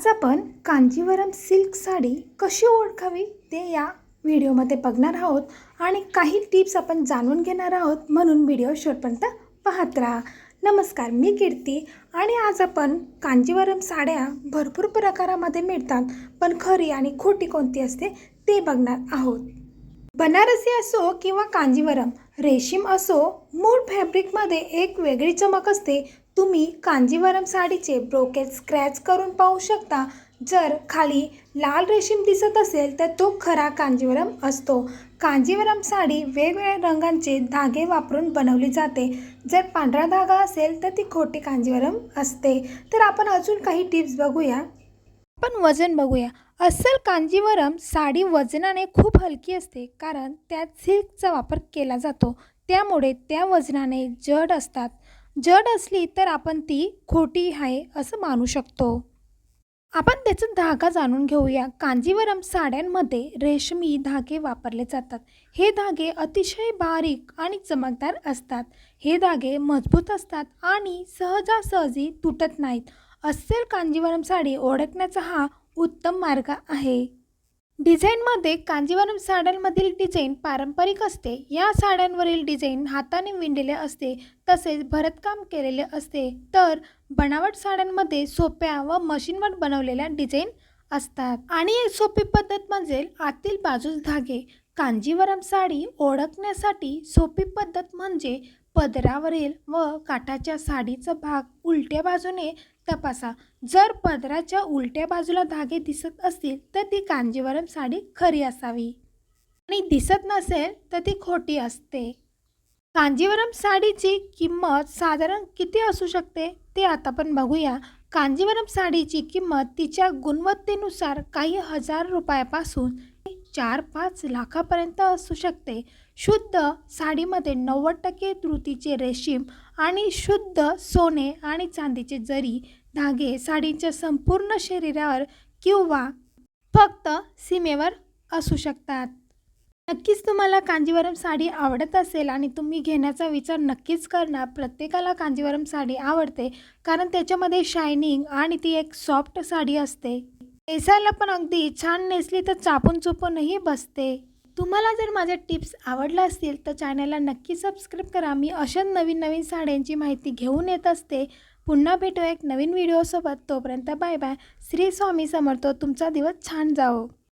आज आपण कांजीवरम सिल्क साडी कशी ओळखावी ते या व्हिडिओमध्ये बघणार आहोत आणि काही टिप्स आपण जाणून घेणार आहोत म्हणून व्हिडिओ शेवटपर्यंत पाहत राहा. नमस्कार मी कीर्ती आणि आज आपण कांजीवरम साड्या भरपूर प्रकारामध्ये मिळतात पण खरी आणि खोटी कोणती असते ते बघणार आहोत. बनारसी असो किंवा कांजीवरम रेशीम असो मूळ फॅब्रिकमध्ये एक वेगळी चमक असते. तुम्ही कांजीवरम साडीचे ब्रोकेट स्क्रॅच करून पाहू शकता. जर खाली लाल रेशीम दिसत असेल तर तो खरा कांजीवरम असतो. कांजीवरम साडी वेगवेगळ्या रंगांचे धागे वापरून बनवली जाते. जर पांढरा धागा असेल तर ती खोटी कांजीवरम असते. तर आपण अजून काही टिप्स बघूया. आपण वजन बघूया. अस्सल कांजीवरम साडी वजनाने खूप हलकी असते कारण त्यात सिल्कचा वापर केला जातो. त्यामुळे त्या वजनाने जड असतात. जड असली तर आपण ती खोटी आहे असं मानू शकतो. आपण त्याचा धागा जाणून घेऊया. कांजीवरम साड्यांमध्ये रेशमी धागे वापरले जातात. हे धागे अतिशय बारीक आणि चमकदार असतात. हे धागे मजबूत असतात आणि सहजासहजी तुटत नाहीत. अस्सल कांजीवरम साडी ओळखण्याचा हा उत्तम मार्ग आहे. डिझाईनमध्ये कांजीवरम साड्यांमधील डिझाईन पारंपरिक असते. या साड्यांवरील डिझाईन हाताने विणलेले असते तसेच भरतकाम केलेले असते. तर बनावट साड्यांमध्ये सोप्या व मशीनवर बनवलेल्या डिझाईन असतात. आणि एक सोपी पद्धत म्हणजे आतील बाजूस धागे. कांजीवरम साडी ओळखण्यासाठी सोपी पद्धत म्हणजे पदरावरील व काठाच्या साडीचा भाग उलट्या बाजूने तपासा. जर पदराच्या उलट्या बाजूला धागे दिसत असतील तर ती कांजीवरम साडी खरी असावी. आणि दिसत नसेल तर ती खोटी असते. कांजीवरम साडीची किंमत साधारण किती असू शकते? ते आता आपण बघूया. कांजीवरम साडीची किंमत तिच्या गुणवत्तेनुसार काही हजार रुपयापासून चार पाच लाखापर्यंत असू शकते. शुद्ध साडीमध्ये नव्वद टक्के धृतीचे रेशीम आणि शुद्ध सोने आणि चांदीचे जरी धागे साडीच्या संपूर्ण शरीरावर किंवा फक्त सीमेवर असू शकतात. नक्कीच तुम्हाला कांजीवरम साडी आवडत असेल आणि तुम्ही घेण्याचा विचार नक्कीच करणार. प्रत्येकाला कांजीवरम साडी आवडते कारण त्याच्यामध्ये शायनिंग आणि ती एक सॉफ्ट साडी असते. नेसायला पण अगदी छान नेसली तर चापून चुपूनही बसते. तुम्हाला जर माझ्या टिप्स आवडल्या असतील तर चॅनलला नक्की सबस्क्राईब करा. मी अशा नवीन नवीन साड्यांची माहिती घेऊन येत असते. पुन्हा भेटू एक नवीन व्हिडिओसोबत. तोपर्यंत बाय बाय श्री स्वामी समर्थ. तुमचा दिवस छान जावो.